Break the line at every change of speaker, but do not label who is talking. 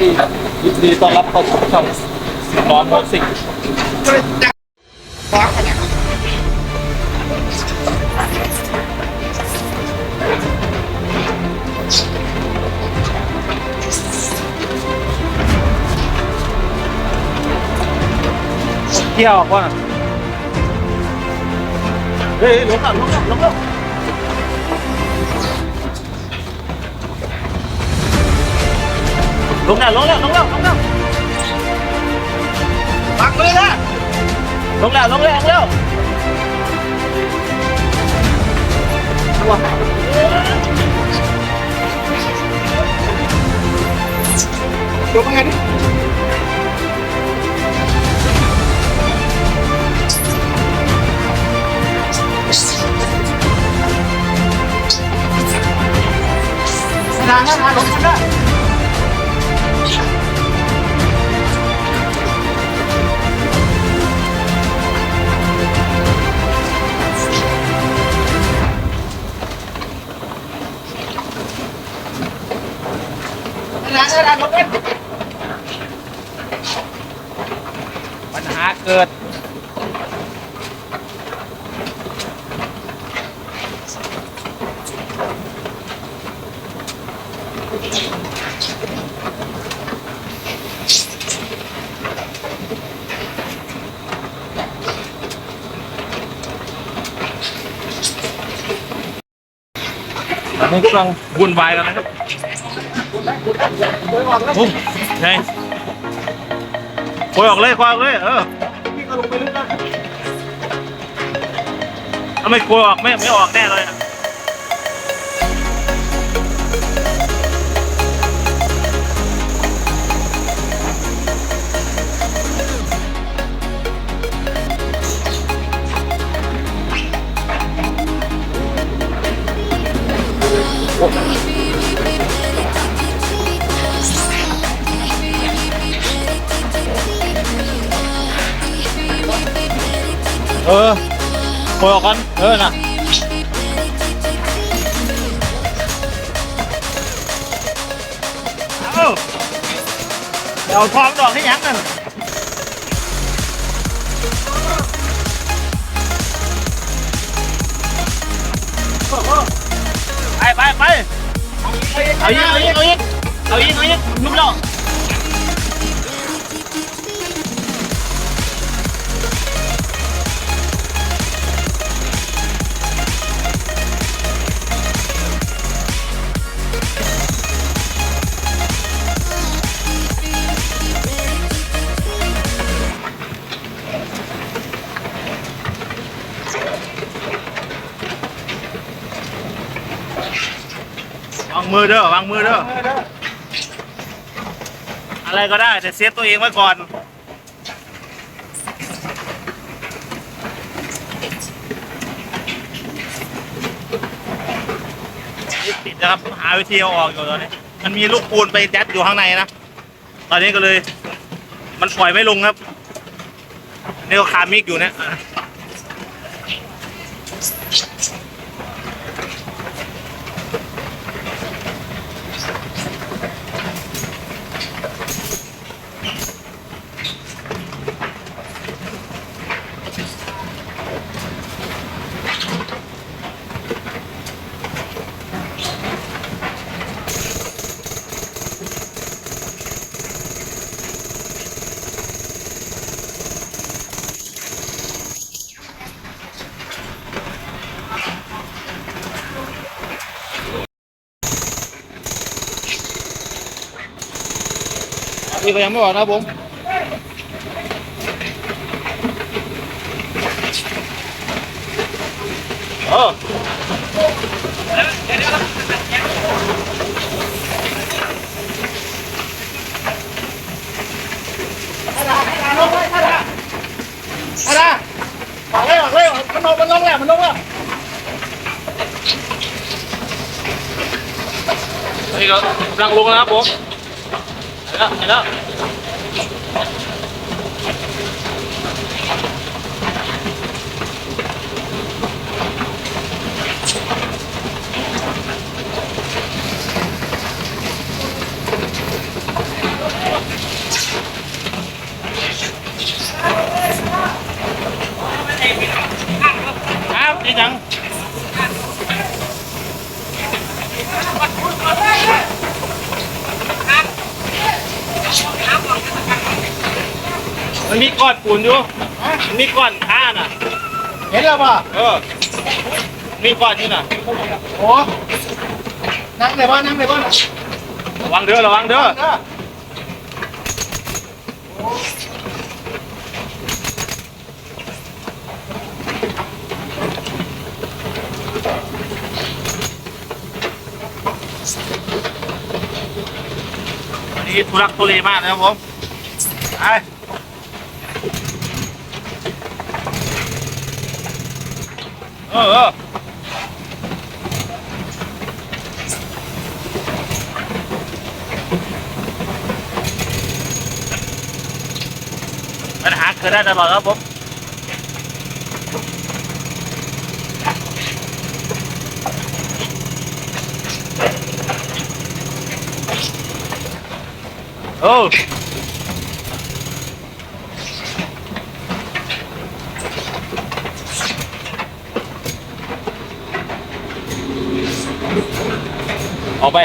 ดียินดีต้อนรับเข้าสู่ช่องสิบล้อมอสิกเที่ยวว่าเฮ้ยหลงแล้วลงแล้วลงแล้ ลงแล้วลงแล้วลงแล้วลงแล้วปักเลยนะลงแล้วลงแล้วลงแล้วว้ายกยังไงดิทางนะทางลงกันได้ ทางทางลงกันปัญหาเกิด ตอนนี้กำลังวุ่นวายกันนะครับ ปุ๊บไงปล่อยออกเลยปล่อยออกเลยเออพี่ก็ลงไปลึกนะทำไม่กลัวออกไม่ไม่ออกแน่เลยอะ เออคอยออกกันเออนะเอาเอาทองดอกให้ยังกันไปไปไปเอาอีกเอาอีกเอาอีกเอาอีกเอาอีกนุ่มแล้ว มือเด้อวางมือเด้ออะไรก็ได้แต่เซฟตัวเองไว้ก่อนติดนะครับหาวิธีเอาออกอยู่ตอนนี้ มันมีลูกปูนไปยัดอยู่ข้างในนะ ตอนนี้ก็เลย มันปล่อยไม่ลงครับ นี่ก็คามิกอยู่เนี่ย ก็ยังไม่ออกนะครับผมเอออะไรออกเลยออกเลยมันลงมันลงแล้วมันลงแล้วนี่ก็กำลังลงแล้วครับผมเห็น แล้วเห็นแล้ว อนปูนอยู่มันมีก้อนค้าน่ะ
เห็นแล้วป่ะ
เออ มีก้อนอยู่น่ะ
โอ้นั่งเลยป่ะนั่งเลยป่ะ
ระวังเด้อ ระวังเด้อ
เออ
วันนี้ทุรักทุเลมากนะครับผม ไป เออเออปัญหาเกิดได้ตลอดครับผม โอ้ ออกไป